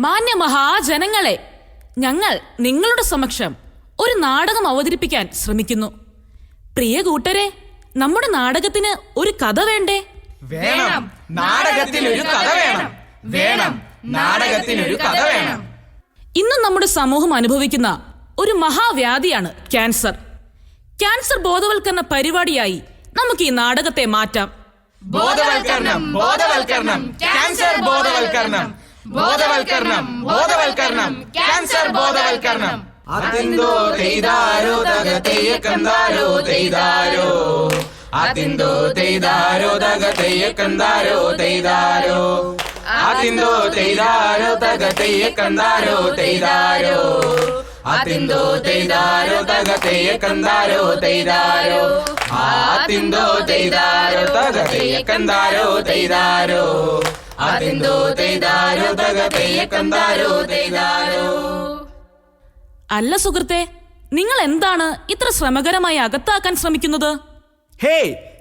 മഹാജനങ്ങളെ ഞങ്ങൾ നിങ്ങളുടെ സമക്ഷം ഒരു നാടകം അവതരിപ്പിക്കാൻ ശ്രമിക്കുന്നു. പ്രിയ കൂട്ടരെ നമ്മുടെ നാടകത്തിന് ഒരു കഥ വേണ്ടേ? വേണം. നാടകത്തിനൊരു കഥ വേണം. വേണം. നാടകത്തിനൊരു കഥ വേണം. ഇന്ന് നമ്മുടെ സമൂഹം അനുഭവിക്കുന്ന ഒരു മഹാവ്യാധിയാണ് ക്യാൻസർ. ക്യാൻസർ ബോധവൽക്കരണ പരിപാടിയായി നമുക്ക് ഈ നാടകത്തെ മാറ്റാം. ബോധവൽക്കരണം ബോധവൽക്കരണം. ക്യാൻസർ ബോധവൽക്കരണം. ബോധവൽക്കരണം ബോധവൽക്കരണം ക്യാൻസർ ബോധവൽക്കരണം. അതിന്തോ തെയ്താരോ തക തെയ്യ കന്താരോ തെയ്താരോ അതിന്തോ തെയ്താരോ തക തെയ്യ കന്താരോ തെയ്താരോ അതിന്തോ തെയ്താരോ തക തെയ്യ കന്താരോ തെയ്താരോ അതിന്തോ തെയ്താരോ തക തെയ്യ കന്താരോ തെയ്താരോ ആത്തിന്തോ തെയ്താരോ അല്ല സുഹൃത്തെ നിങ്ങൾ എന്താണ് ഇത്ര ശ്രമകരമായി അകത്താക്കാൻ ശ്രമിക്കുന്നത്? ഹേ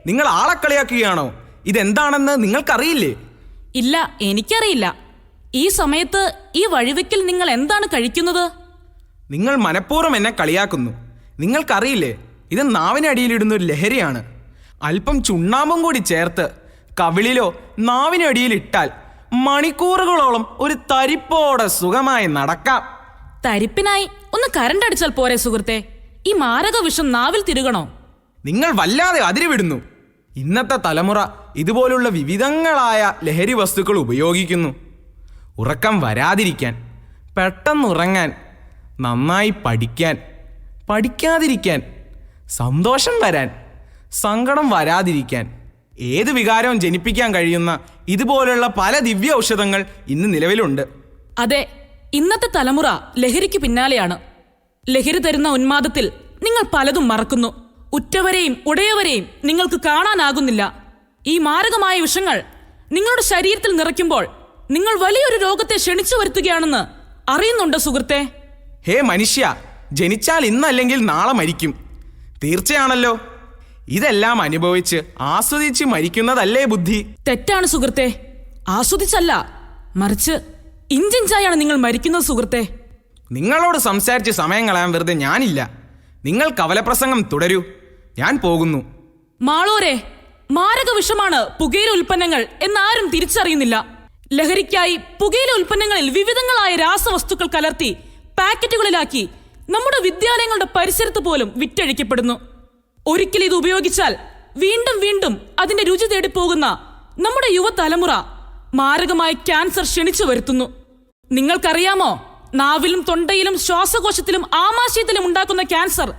നിങ്ങൾ ആളെ കളിയാക്കുകയാണോ? ഇതെന്താണെന്ന് നിങ്ങൾക്കറിയില്ലേ? ഇല്ല എനിക്കറിയില്ല. ഈ സമയത്ത് ഈ വഴിവെക്കിൽ നിങ്ങൾ എന്താണ് കഴിക്കുന്നത്? നിങ്ങൾ മനഃപൂർവം എന്നെ കളിയാക്കുന്നു. നിങ്ങൾക്കറിയില്ലേ ഇത് നാവിനടിയിലിടുന്ന ഒരു ലഹരിയാണ്. അല്പം ചുണ്ണാമ്പും കൂടി ചേർത്ത് കവിളിലോ നാവിനടിയിൽ ഇട്ടാൽ മണിക്കൂറുകളോളം ഒരു തരിപ്പോടെ സുഖമായി നടക്കാം. തരിപ്പിനായി ഒന്ന് കരണ്ട് അടിച്ചാൽ പോരെ സുഹൃത്തെ? ഈ മാരക വിഷം നാവിൽ തിരുകണോ? നിങ്ങൾ വല്ലാതെ അതിരിവിടുന്നു. ഇന്നത്തെ തലമുറ ഇതുപോലുള്ള വിവിധങ്ങളായ ലഹരി വസ്തുക്കൾ ഉപയോഗിക്കുന്നു. ഉറക്കം വരാതിരിക്കാൻ പെട്ടെന്നുറങ്ങാൻ നന്നായി പഠിക്കാൻ പഠിക്കാതിരിക്കാൻ സന്തോഷം വരാൻ സങ്കടം വരാതിരിക്കാൻ ഏത് വികാരവും ജനിപ്പിക്കാൻ കഴിയുന്ന ഇതുപോലുള്ള പല ദിവ്യ ഔഷധങ്ങൾ ഇന്ന് നിലവിലുണ്ട്. അതെ ഇന്നത്തെ തലമുറ ലഹരിക്ക് പിന്നാലെയാണ്. ലഹരി തരുന്ന ഉന്മാദത്തിൽ നിങ്ങൾ പലതും മറക്കുന്നു. ഉറ്റവരെയും ഉടയവരെയും നിങ്ങൾക്ക് കാണാനാകുന്നില്ല. ഈ മാരകമായ വിഷങ്ങൾ നിങ്ങളുടെ ശരീരത്തിൽ നിറയ്ക്കുമ്പോൾ നിങ്ങൾ വലിയൊരു രോഗത്തെ ക്ഷണിച്ചു വരുത്തുകയാണെന്ന് അറിയുന്നുണ്ടോ സുഹൃത്തെ? ഹേ മനുഷ്യ ജനിച്ചാൽ ഇന്നല്ലെങ്കിൽ നാളെ മരിക്കും. തീർച്ചയാണല്ലോ. ഇതെല്ലാം അനുഭവിച്ച് ആസ്വദിച്ച് മരിക്കുന്നതല്ലേ ബുദ്ധി? തെറ്റാണ് സുഹൃത്തെ. ആസ്വദിച്ചല്ല. മറിച്ച് ഇഞ്ചിഞ്ചായാണ് നിങ്ങൾ മരിക്കുന്നത് സുഹൃത്തെ. നിങ്ങളോട് സംസാരിച്ച് സമയം കളയാൻ വെറുതെ ഞാനില്ല. നിങ്ങൾ കവലപ്രസംഗം തുടരൂ. ഞാൻ പോകുന്നു. മാളോരെ മാരക വിഷമാണ് പുകയില ഉൽപ്പന്നങ്ങൾ എന്നാരും തിരിച്ചറിയുന്നില്ല. ലഹരിക്കായി പുകയില ഉൽപ്പന്നങ്ങളിൽ വിവിധങ്ങളായ രാസവസ്തുക്കൾ കലർത്തി പാക്കറ്റുകളിലാക്കി നമ്മുടെ വിദ്യാലയങ്ങളുടെ പരിസരത്ത് പോലും വിറ്റഴിക്കപ്പെടുന്നു. ഒരിക്കൽ ഇത് ഉപയോഗിച്ചാൽ വീണ്ടും വീണ്ടും അതിന്റെ രുചി തേടി പോകുന്ന നമ്മുടെ യുവതലമുറ മാരകമായ ക്യാൻസർ ക്ഷണിച്ചു വരുത്തുന്നു. നിങ്ങൾക്കറിയാമോ? നാവിലും തൊണ്ടയിലും ശ്വാസകോശത്തിലും ആമാശയത്തിലും ഉണ്ടാക്കുന്ന ക്യാൻസർ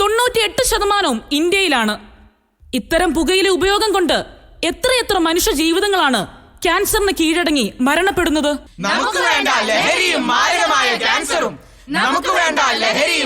തൊണ്ണൂറ്റിയെട്ട് ശതമാനവും ഇന്ത്യയിലാണ്. ഇത്തരം പുകയിലെ ഉപയോഗം കൊണ്ട് എത്രയെത്ര മനുഷ്യ ജീവിതങ്ങളാണ് ക്യാൻസറിന് കീഴടങ്ങി മരണപ്പെടുന്നത്? നമുക്ക് വേണ്ട ലഹരിയും മാരകമായ ക്യാൻസറും. നമുക്ക് വേണ്ട ലഹരി